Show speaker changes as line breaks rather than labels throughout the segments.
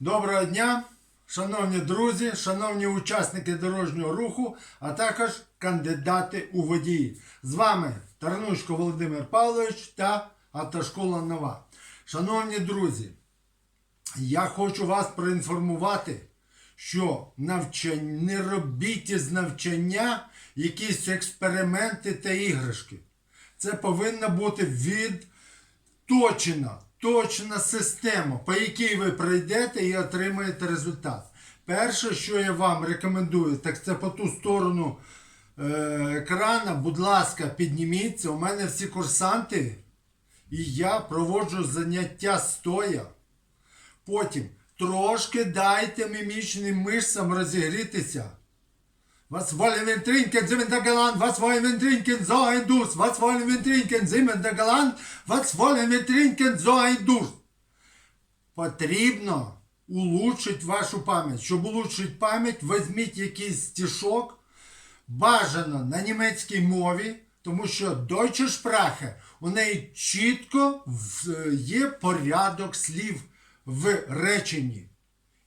Доброго дня, шановні друзі, шановні учасники дорожнього руху, а також кандидати у водії. З вами Тарнушко Володимир Павлович та Автошкола Нова. Шановні друзі, я хочу вас проінформувати, що навчання, не робіть із навчання якісь експерименти та іграшки. Це повинна бути відточена, точна система, по якій ви пройдете і отримаєте результат. Перше, що я вам рекомендую, так це по ту сторону е, екрана, будь ласка, підніміться. У мене всі курсанти, і я проводжу заняття стоя. Потім трошки дайте мімічним мишцям розігрітися. Was wollen wir trinken, galant? Was wollen wir trinken, so ein Durst? Was wollen wir trinken, galant? Was wollen wir trinken, so ein Durst? Потрібно улучшити вашу пам'ять. Щоб улучшити пам'ять, візьміть якийсь стишок, бажано на німецькій мові, тому що Deutsche Sprache, у неї чітко є порядок слів в реченні.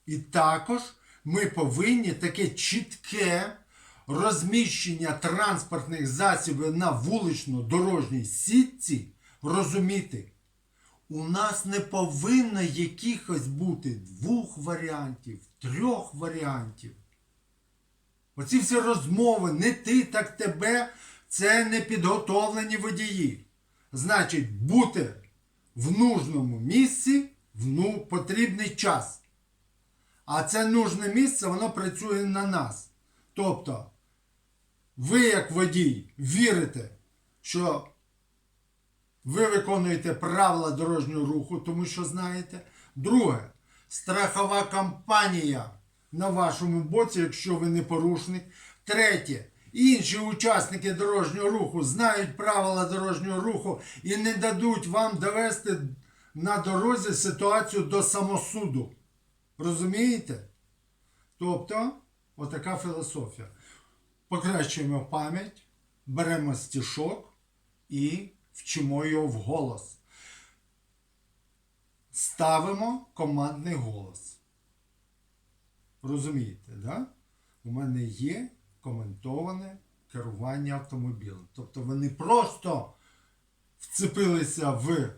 І також ми повинні таке чітке розміщення транспортних засобів на вулично-дорожній сітці розуміти. У нас не повинно якихось бути двох варіантів, трьох варіантів. Оці всі розмови, не ти, так тебе, це не підготовлені водії. Значить, бути в нужному місці в ну, потрібний час. А це нужне місце, воно працює на нас. Тобто, ви, як водій, вірите, що ви виконуєте правила дорожнього руху, тому що знаєте. Друге, страхова кампанія на вашому боці, якщо ви не порушник. Третє, інші учасники дорожнього руху знають правила дорожнього руху і не дадуть вам довести на дорозі ситуацію до самосуду. Розумієте? Тобто, отака філософія. Покращуємо пам'ять, беремо стішок і вчимо його вголос. Ставимо командний голос. Розумієте, да? У мене є коментоване керування автомобілем. Тобто ви не просто вцепилися в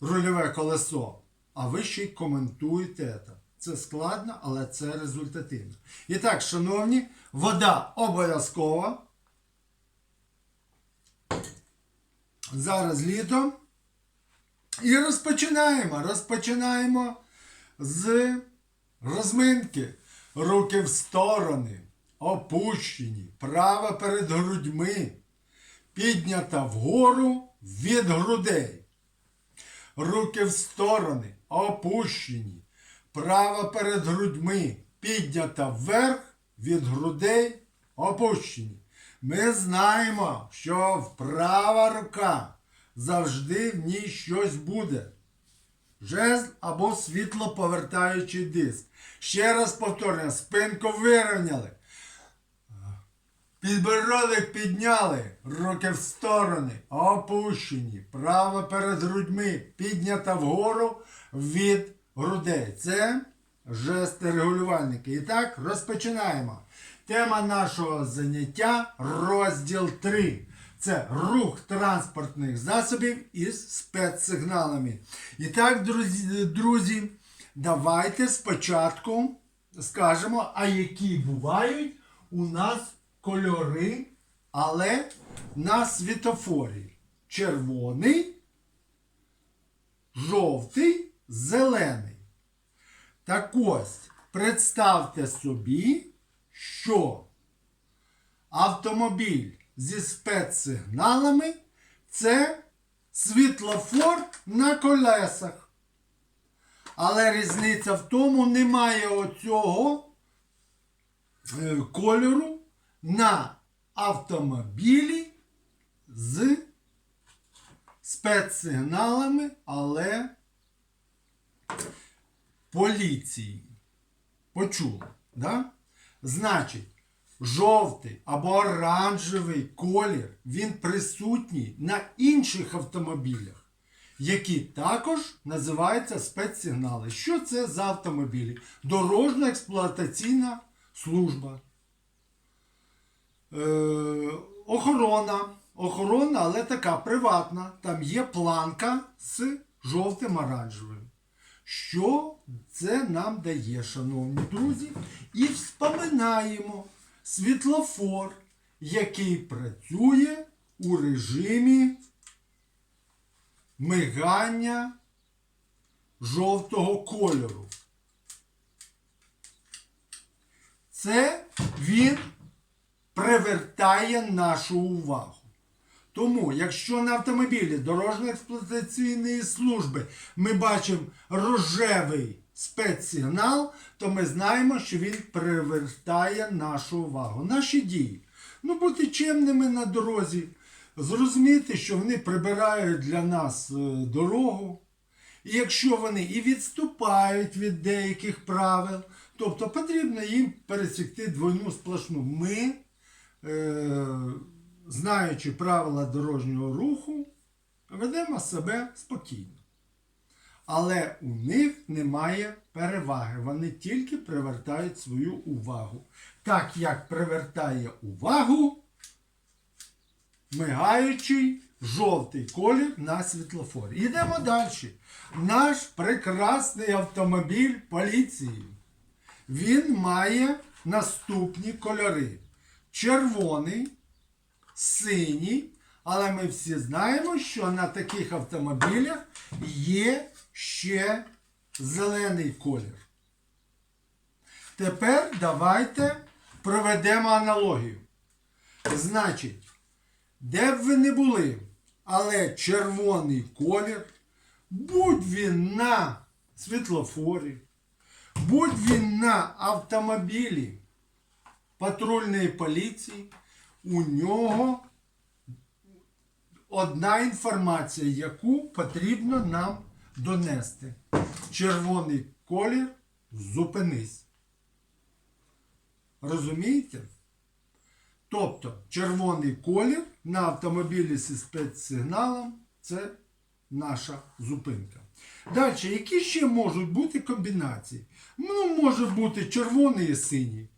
рульове колесо, а ви ще й коментуєте це. Це складно, але це результативно. І так, шановні, вода обов'язкова. Зараз літо. І розпочинаємо. Розпочинаємо з розминки. Руки в сторони, опущені, права перед грудьми, піднята вгору від грудей. Руки в сторони, опущені, права перед грудьми, піднята вверх від грудей, опущені. Ми знаємо, що вправа рука завжди в ній щось буде. Жезл або світлоповертаючий диск. Ще раз повторюємо, спинку вирівняли. Підбородок підняли, руки в сторони, опущені, право перед грудьми, піднята вгору від грудей. Це жести регулювальники. І так, розпочинаємо. Тема нашого заняття розділ 3. Це рух транспортних засобів із спецсигналами. І так, друзі, друзі, давайте спочатку скажемо, а які бувають у нас кольори, але на світофорі. Червоний, жовтий, зелений. Так ось, представте собі, що автомобіль зі спецсигналами це світлофор на колесах. Але різниця в тому, немає оцього е, кольору на автомобілі з спецсигналами, але поліції. Почули, да? Значить, жовтий або оранжевий колір, він присутній на інших автомобілях. які також називаються спецсигнали. Що це за автомобілі? Дорожна експлуатаційна служба. Е, охорона. Охорона, але така приватна. Там є планка з жовтим оранжевим. Що це нам дає, шановні друзі? І вспоминаємо світлофор, який працює у режимі мигання жовтого кольору. Це він привертає нашу увагу. Тому, якщо на автомобілі дорожньо-експлуатаційної служби ми бачимо рожевий спецсигнал, то ми знаємо, що він привертає нашу увагу. Наші дії. Ну, бути чемними на дорозі, зрозуміти, що вони прибирають для нас е, дорогу. І якщо вони і відступають від деяких правил, тобто потрібно їм пересікти двойну сплошну. Ми, е, знаючи правила дорожнього руху, ведемо себе спокійно. Але у них немає переваги. Вони тільки привертають свою увагу. Так як привертає увагу мигаючий жовтий колір на світлофорі. Йдемо далі. Наш прекрасний автомобіль поліції. Він має наступні кольори: червоний, синій. Але ми всі знаємо, що на таких автомобілях є ще зелений колір. Тепер давайте проведемо аналогію. Значить, де б ви не були, але червоний колір, будь він на світлофорі, будь він на автомобілі патрульної поліції, у нього одна інформація, яку потрібно нам донести. Червоний колір зупинись. Розумієте? Тобто червоний колір на автомобілі зі спецсигналом це наша зупинка. Далі, які ще можуть бути комбінації? Ну, може бути червоний і синій.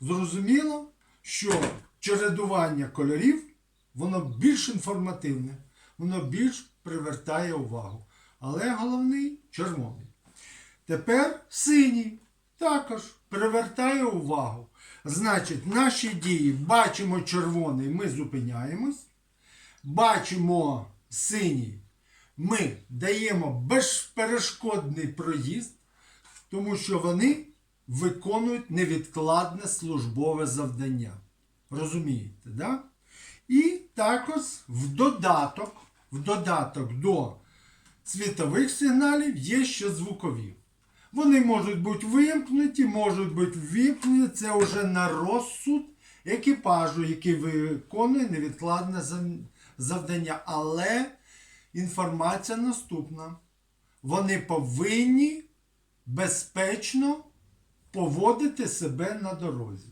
Зрозуміло, що чередування кольорів воно більш інформативне, воно більш привертає увагу. Але головний червоний. Тепер синій також привертає увагу. Значить, наші дії бачимо червоний, ми зупиняємось. Бачимо синій, ми даємо безперешкодний проїзд, тому що вони виконують невідкладне службове завдання. Розумієте, да? І також в додаток, в додаток до світових сигналів є ще звукові. Вони можуть бути вимкнуті, можуть бути ввімкнені. Це вже на розсуд екіпажу, який виконує невідкладне завдання. Але інформація наступна. Вони повинні безпечно поводити себе на дорозі.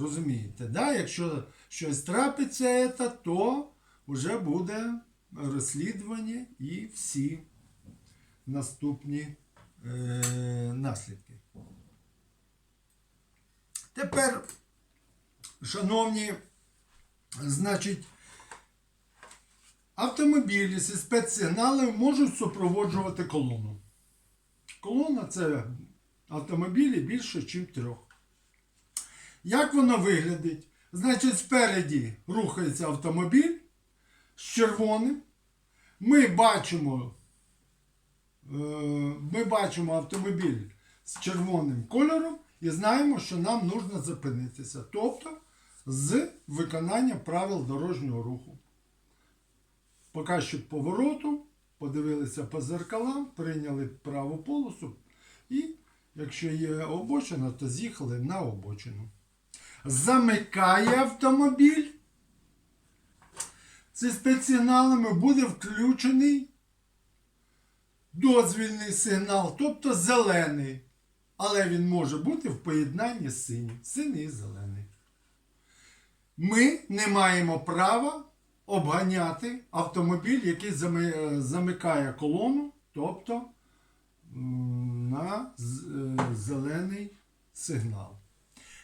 Розумієте, да? якщо щось трапиться, то вже буде розслідування і всі наступні е, наслідки. Тепер, шановні, значить, автомобілі зі спецсигналами можуть супроводжувати колону. Колона це автомобілі більше, ніж трьох. Як воно виглядить? Значить, спереді рухається автомобіль з червоним. Ми бачимо, е, ми бачимо автомобіль з червоним кольором і знаємо, що нам потрібно зупинитися. Тобто з виконання правил дорожнього руху. Показчик повороту, подивилися по зеркалам, прийняли праву полосу і, якщо є обочина, то з'їхали на обочину. Замикає автомобіль. Зі спецсигналами буде включений дозвільний сигнал, тобто зелений. Але він може бути в поєднанні з синім. Синій і зелений. Ми не маємо права обганяти автомобіль, який е, замикає колону, тобто на е, зелений сигнал.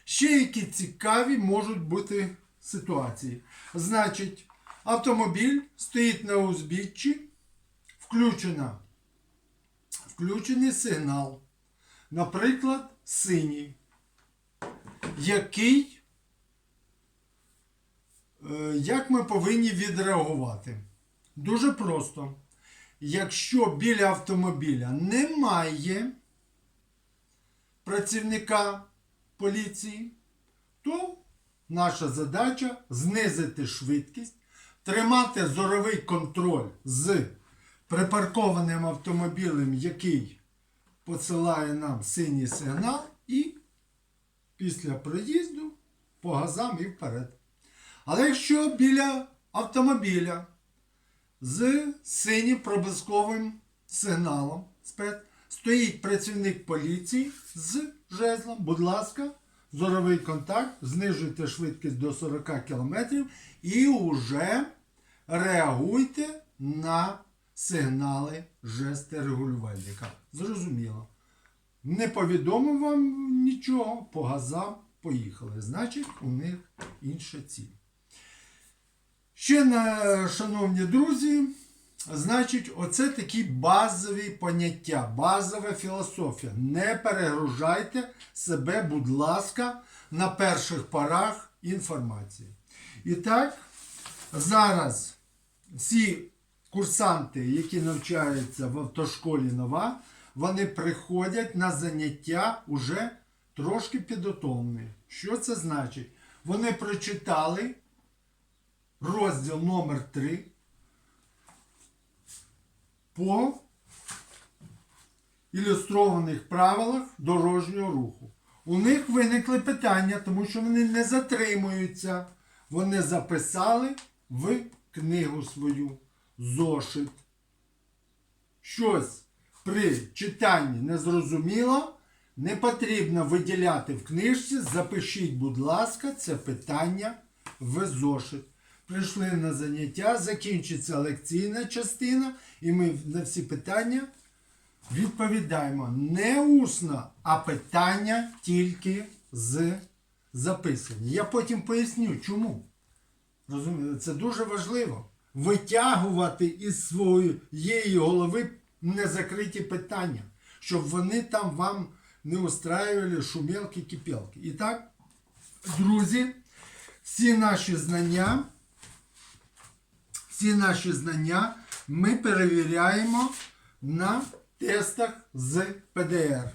Ще які цікаві можуть бути ситуації. Значить, автомобіль стоїть на узбіччі, включена, включений сигнал, наприклад, синій, який, е, як ми повинні відреагувати? Дуже просто. Якщо біля автомобіля немає працівника поліції, то наша задача знизити швидкість, тримати зоровий контроль з припаркованим автомобілем, який посилає нам синій сигнал, і після проїзду по газам і вперед. Але якщо біля автомобіля з синім проблисковим сигналом спец, стоїть працівник поліції з жезлом. Будь ласка, зоровий контакт, знижуйте швидкість до 40 км і вже реагуйте на сигнали жестерегулювальника. Зрозуміло. Не повідомив вам нічого, по газам поїхали. Значить, у них інша ціль. Ще, на, шановні друзі, значить, оце такі базові поняття, базова філософія. Не перегружайте себе, будь ласка, на перших порах інформації. І так, зараз всі курсанти, які навчаються в автошколі нова, вони приходять на заняття уже трошки підготовлені. Що це значить? Вони прочитали розділ номер 3 по ілюстрованих правилах дорожнього руху. У них виникли питання, тому що вони не затримуються. Вони записали в книгу свою зошит. Щось при читанні не зрозуміло, не потрібно виділяти в книжці. Запишіть, будь ласка, це питання в зошит. Прийшли на заняття, закінчиться лекційна частина, і ми на всі питання відповідаємо не усно, а питання тільки з записані. Я потім поясню, чому. Розумієте, це дуже важливо. Витягувати із своєї голови незакриті питання, щоб вони там вам не устраювали шумілки кипілки І так, друзі, всі наші знання, всі наші знання ми перевіряємо на тестах з ПДР.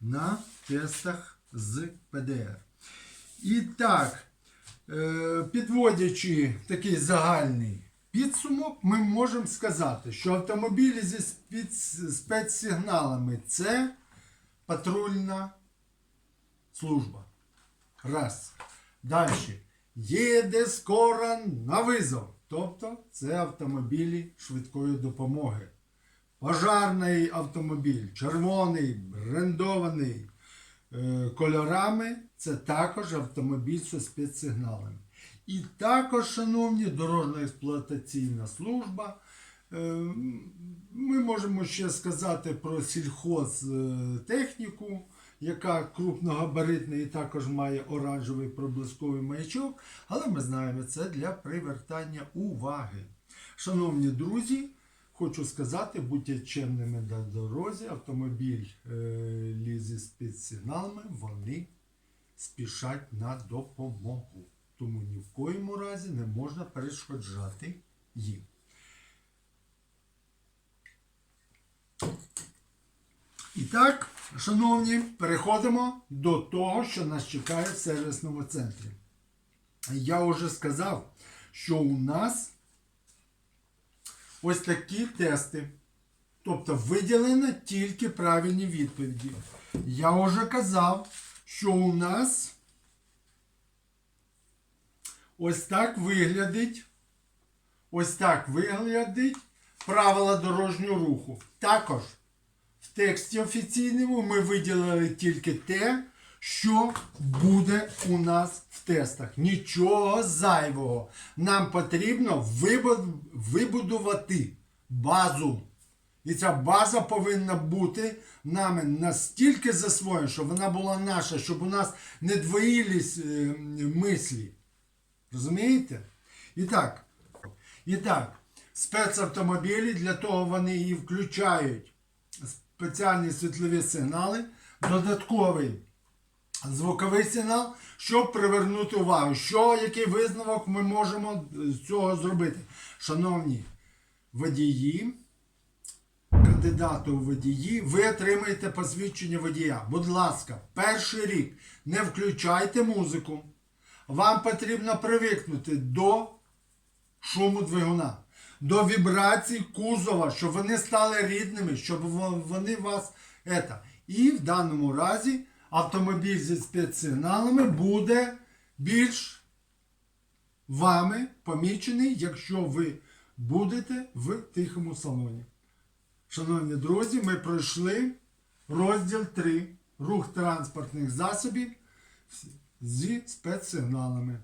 На тестах з ПДР. І так, е, підводячи такий загальний підсумок, ми можемо сказати, що автомобілі зі спецсигналами це патрульна служба. Раз. Далі. Їде скоро на визов. Тобто це автомобілі швидкої допомоги. Пожарний автомобіль, червоний, брендований е, кольорами, це також автомобіль зі спецсигналами. І також, шановні, дорожньо-експлуатаційна служба. Е, Ми можемо ще сказати про сільхозтехніку, яка крупногабаритна і також має оранжевий проблисковий маячок, але ми знаємо, це для привертання уваги. Шановні друзі, хочу сказати, будьте чемними на дорозі, автомобіль е, лізе з вони спішать на допомогу. Тому ні в коєму разі не можна перешкоджати їм. І так, шановні, переходимо до того, що нас чекає в сервісному центрі. Я вже сказав, що у нас ось такі тести. Тобто виділено тільки правильні відповіді. Я вже казав, що у нас ось так виглядить. Ось так виглядить правила дорожнього руху. Також тексті офіційному ми виділили тільки те, що буде у нас в тестах. Нічого зайвого. Нам потрібно вибудувати базу. І ця база повинна бути нами настільки засвоєна, щоб вона була наша, щоб у нас не двоїлись е, мислі. Розумієте? І так, і так, спецавтомобілі, для того вони і включають спеціальні світлові сигнали, додатковий звуковий сигнал, щоб привернути увагу. Що, який висновок ми можемо з цього зробити? Шановні водії, кандидати у водії, ви отримаєте посвідчення водія. Будь ласка, перший рік не включайте музику. Вам потрібно привикнути до шуму двигуна, до вібрацій кузова, щоб вони стали рідними, щоб вони вас. Ета. І в даному разі автомобіль зі спецсигналами буде більш вами помічений, якщо ви будете в тихому салоні. Шановні друзі, ми пройшли розділ 3 рух транспортних засобів зі спецсигналами.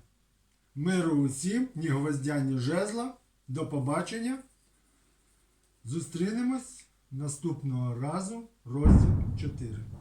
Миру усім, ні гвоздя, ні жезла. До побачення. Зустрінемось наступного разу, розділ 4.